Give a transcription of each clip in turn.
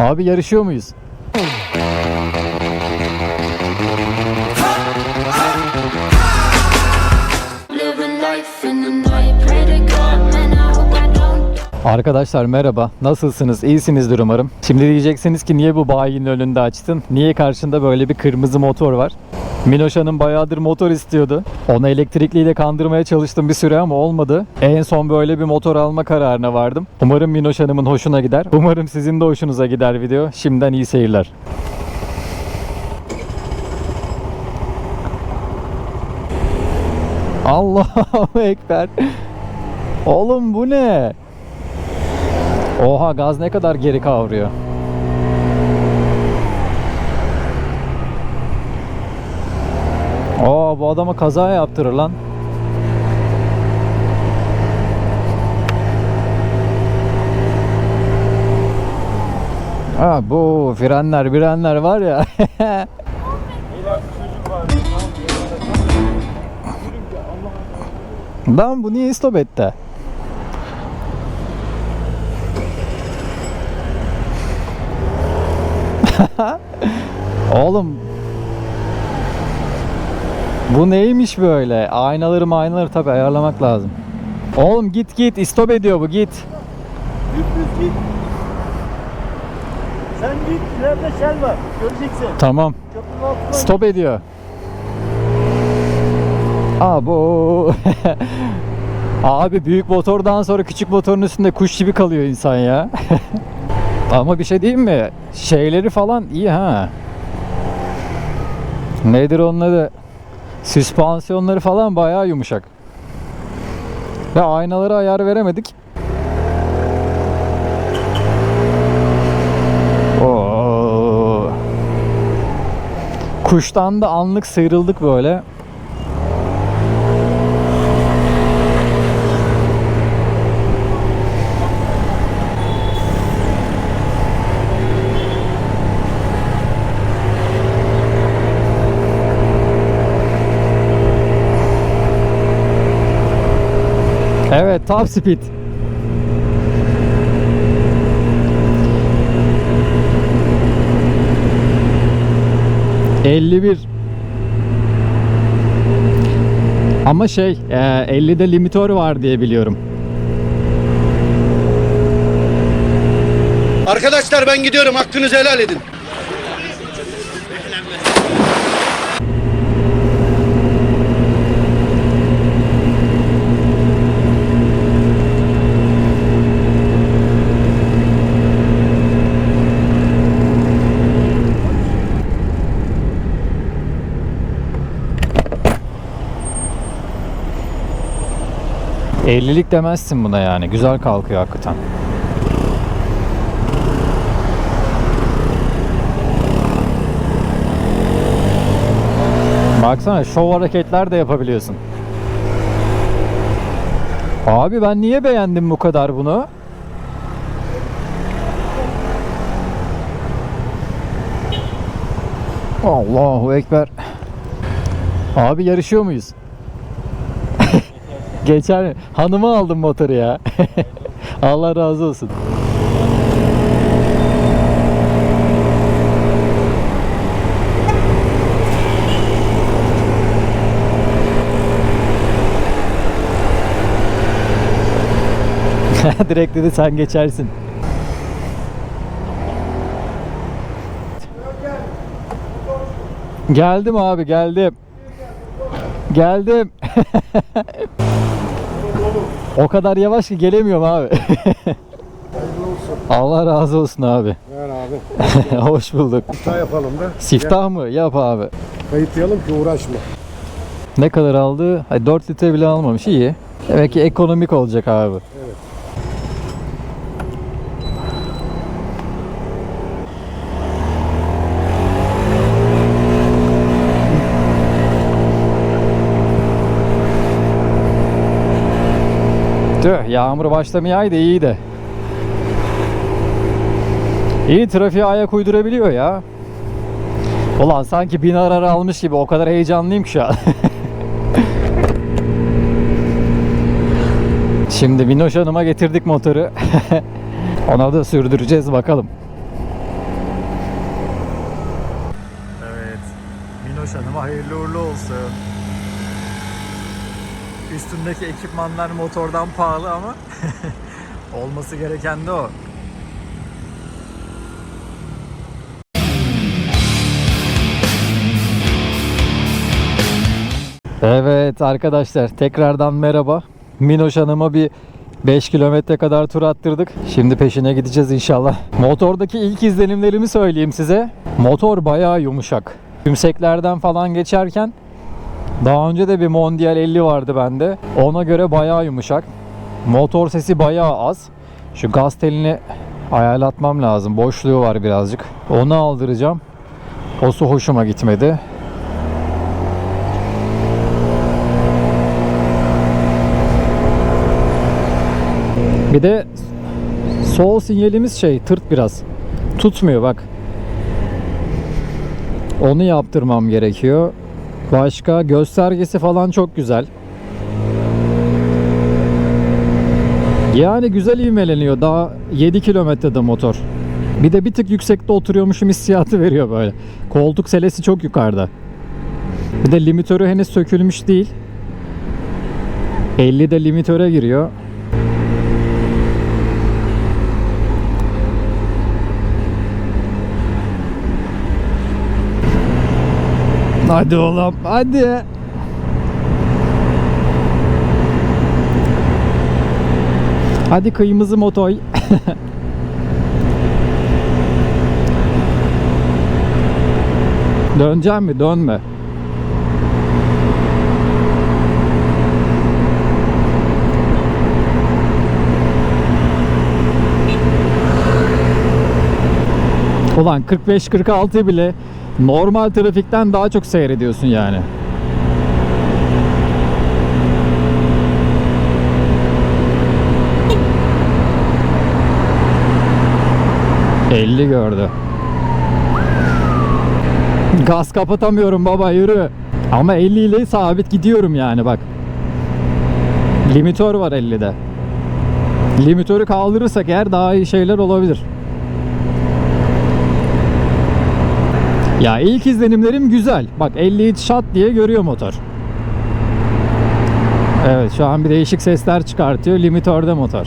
Abi yarışıyor muyuz? Arkadaşlar merhaba. Nasılsınız? İyisinizdir umarım. Şimdi diyeceksiniz ki niye bu bayinin önünde açtın? Niye karşında böyle bir kırmızı motor var? Minoş Hanım bayağıdır motor istiyordu. Onu elektrikliyle kandırmaya çalıştım bir süre ama olmadı. En son böyle bir motor alma kararına vardım. Umarım Minoş Hanım'ın hoşuna gider. Umarım sizin de hoşunuza gider video. Şimdiden iyi seyirler. Allahu Ekber. Oğlum bu ne? Oha gaz ne kadar geri kavruyor. Aa bu adama kaza yaptırır lan. Ha bu frenler frenler var ya. Lan bu niye stop etti? Oğlum bu neymiş böyle? Aynaları maynaları tabi ayarlamak lazım. Oğlum git git istop ediyor bu git. Düz düz git. Sen git, ileride şel var. Göreceksin. Tamam stop ediyor. Abo. Abi büyük motordan sonra küçük motorun üstünde kuş gibi kalıyor insan ya. Ama bir şey diyeyim mi? Şeyleri falan iyi ha. Nedir onları? Süspansiyonları falan bayağı yumuşak. Ve aynalara ayar veremedik. Oo. Kuştan da anlık sıyrıldık böyle. Evet, top speed. ...51... Ama şey... E, 50'de limitör var diye biliyorum. Arkadaşlar ben gidiyorum hakkınızı helal edin. ...50'lik demezsin buna yani. Güzel kalkıyor hakikaten. Baksana şov hareketler de yapabiliyorsun. Abi ben niye beğendim bu kadar bunu? Allahu Ekber. Abi yarışıyor muyuz? Geçer mi? Hanıma aldım motoru ya. Allah razı olsun. Direkt dedi sen geçersin. Geldim abi geldim. Geldim. o kadar yavaş ki gelemiyorum abi. Allah razı olsun abi. Ver abi. Hoş bulduk. Siftah yapalım da. Siftah mı? Yap abi. Kayıtlayalım ki uğraşma. Ne kadar aldı? Ay 4 litre bile almamış. iyi. Demek ki ekonomik olacak abi. Tüh yağmur başlamayaydı iyiydi. İyi trafiğe ayak uydurabiliyor ya. Ulan sanki bin arar almış gibi o kadar heyecanlıyım ki şu an. Şimdi Minoş Hanım'a getirdik motoru. Ona da sürdüreceğiz bakalım. Evet. Minoş Hanım'a hayırlı uğurlu olsun. Üstündeki ekipmanlar motordan pahalı ama olması gereken de o. Evet arkadaşlar tekrardan merhaba. Minoş Hanım'a bir 5 kilometre kadar tur attırdık. Şimdi peşine gideceğiz inşallah. Motordaki ilk izlenimlerimi söyleyeyim size. Motor bayağı yumuşak. Tümseklerden falan geçerken daha önce de bir Mondial 50 vardı bende. Ona göre bayağı yumuşak. Motor sesi bayağı az. Şu gaz telini ayarlatmam lazım. Boşluğu var birazcık. Onu aldıracağım. O su hoşuma gitmedi. Bir de sol sinyalimiz şey tırt biraz. Tutmuyor bak. Onu yaptırmam gerekiyor. Başka göstergesi falan çok güzel. Yani güzel ivmeleniyor. Daha 7 kilometrede motor. Bir de bir tık yüksekte oturuyormuşum hissiyatı veriyor böyle. Koltuk selesi çok yukarıda. Bir de limitörü henüz sökülmüş değil. 50 de limitöre giriyor. Hadi oğlum hadi. Hadi kıyımızı motoy. Döneceğim mi? Dönme. Ulan 45-46 bile normal trafikten daha çok seyrediyorsun yani. ...50 gördü. Gaz kapatamıyorum baba yürü. Ama 50 ile sabit gidiyorum yani bak. Limitör var 50'de. Limitörü kaldırırsak eğer daha iyi şeyler olabilir. Ya ilk izlenimlerim güzel. Bak 50 şat diye görüyor motor. Evet şu an bir değişik sesler çıkartıyor. Limitörde motor.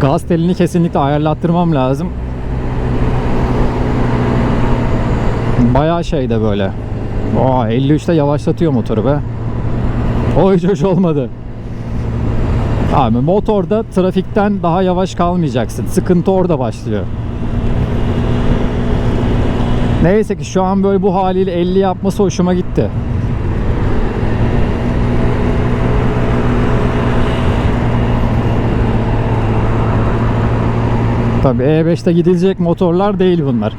Gaz telini kesinlikle ayarlattırmam lazım. Bayağı şeyde böyle. Aa 53'te yavaşlatıyor motoru be. O hiç hoş olmadı. Abi motorda trafikten daha yavaş kalmayacaksın. Sıkıntı orada başlıyor. Neyse ki şu an böyle bu haliyle 50 yapması hoşuma gitti. Tabii E5'te gidilecek motorlar değil bunlar.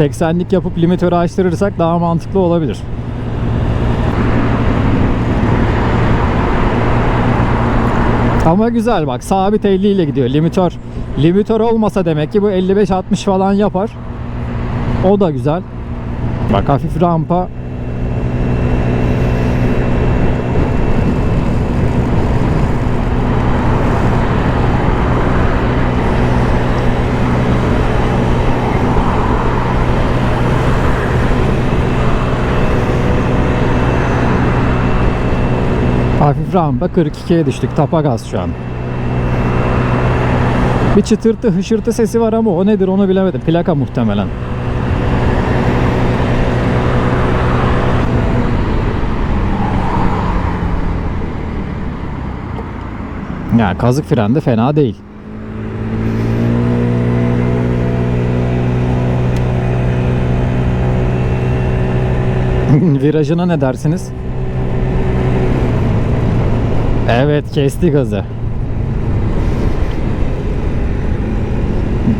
80'lik yapıp limitörü açtırırsak daha mantıklı olabilir. Ama güzel bak sabit 50 ile gidiyor limitör. Limitör olmasa demek ki bu 55-60 falan yapar. O da güzel. Bak hafif rampa. Hafif rampa 42'ye düştük. Tapa gaz şu an. Bir çıtırtı hışırtı sesi var ama o nedir onu bilemedim. Plaka muhtemelen. Ya kazık fren de fena değil. Virajına ne dersiniz? Evet kesti gazı.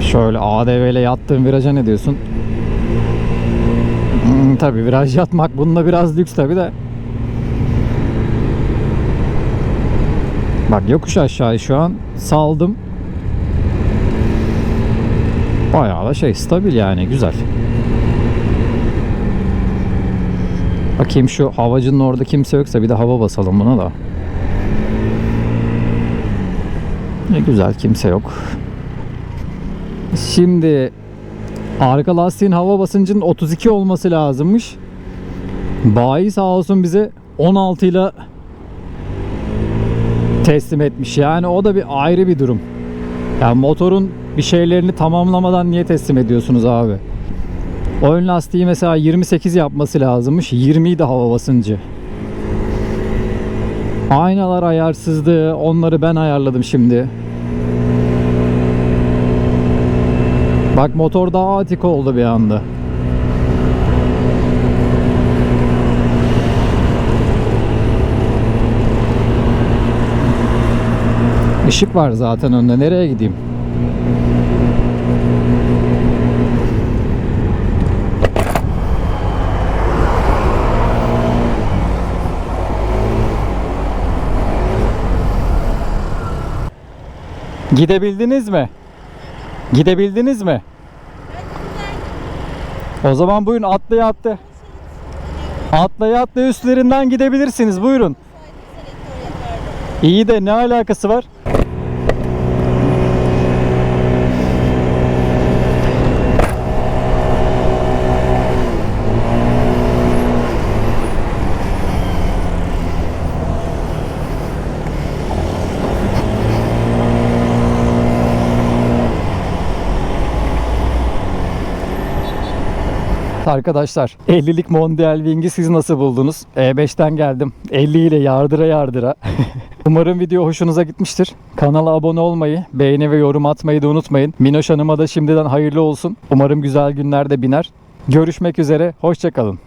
Şöyle ADV ile yattığın viraja ne diyorsun? Hmm, tabii viraj yatmak bunda biraz lüks tabii de. Bak yokuş aşağı şu an saldım. Bayağı da şey stabil yani güzel. Bakayım şu havacının orada kimse yoksa bir de hava basalım buna da. Ne güzel kimse yok. Şimdi arka lastiğin hava basıncının 32 olması lazımmış. Bayi sağ olsun bize 16 ile teslim etmiş. Yani o da bir ayrı bir durum. Yani motorun bir şeylerini tamamlamadan niye teslim ediyorsunuz abi? Ön lastiği mesela 28 yapması lazımmış. 20 de hava basıncı. Aynalar ayarsızdı. Onları ben ayarladım şimdi. Bak motor daha atik oldu bir anda. Işık var zaten önde. Nereye gideyim? Gidebildiniz mi? Gidebildiniz mi? O zaman buyurun atlaya atla. Atlaya atlaya üstlerinden gidebilirsiniz. Buyurun. İyi de ne alakası var? Arkadaşlar 50'lik Mondial Wing'i siz nasıl buldunuz? E5'ten geldim. 50 ile yardıra yardıra. Umarım video hoşunuza gitmiştir. Kanala abone olmayı, beğeni ve yorum atmayı da unutmayın. Minoş Hanım'a da şimdiden hayırlı olsun. Umarım güzel günlerde biner. Görüşmek üzere, hoşçakalın.